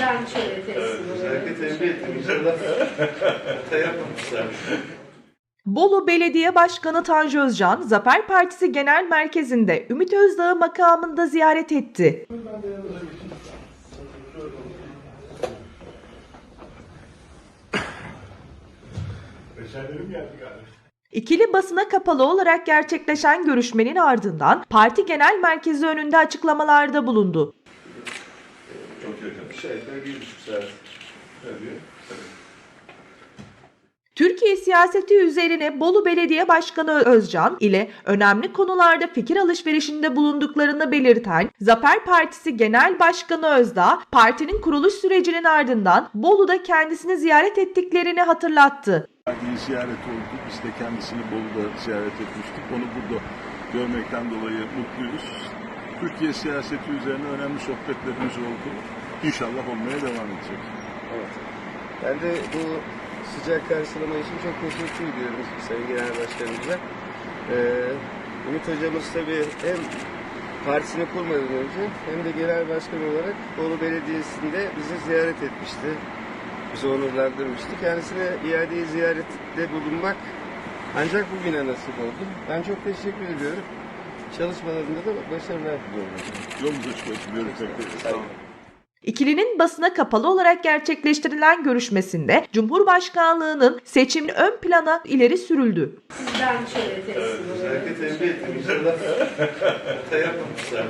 Ben şöyle teslim Evet, özellikle oluyorum. tembih ettim. İnşallah hata yapmamışlar. Bolu Belediye Başkanı Tanju Özcan, Zafer Partisi Genel Merkezi'nde Ümit Özdağ'ı makamında ziyaret etti. İkili basına kapalı olarak gerçekleşen görüşmenin ardından parti genel merkezi önünde açıklamalarda bulundu. Yakın. Aşağı yukarı bir buçuk saat. Tabii. Türkiye siyaseti üzerine Bolu Belediye Başkanı Özcan ile önemli konularda fikir alışverişinde bulunduklarını belirten Zafer Partisi Genel Başkanı Özdağ, partinin kuruluş sürecinin ardından Bolu'da kendisini ziyaret ettiklerini hatırlattı. Bir ziyaret oldu. Biz de kendisini Bolu'da ziyaret etmiştik. Onu burada görmekten dolayı mutluyuz. Türkiye siyaseti üzerine önemli sohbetlerimiz oldu. İnşallah olmaya devam edecek. Evet. Ben de bu sıcak karşılama için çok teşekkür ediyorum Sayın Genel Başkanımıza. Ee, Ümit Hocamız tabii hem partisini kurmadan önce hem de genel başkan olarak Bolu Belediyesi'nde bizi ziyaret etmişti. Bizi onurlandırmıştı. Kendisine iade ziyarette bulunmak ancak bugüne nasip oldu. Ben çok teşekkür ediyorum. Çalışmalarında da başarılar diliyorum. Yolunuz açık olsun. Görüşmek üzere. Sağ olun. İkilinin basına kapalı olarak gerçekleştirilen görüşmesinde Cumhurbaşkanlığının seçimin ön plana ileri sürüldü. Ben şöyle teslim özellikle tembih ettim. İnşallah hata yapmamışlar.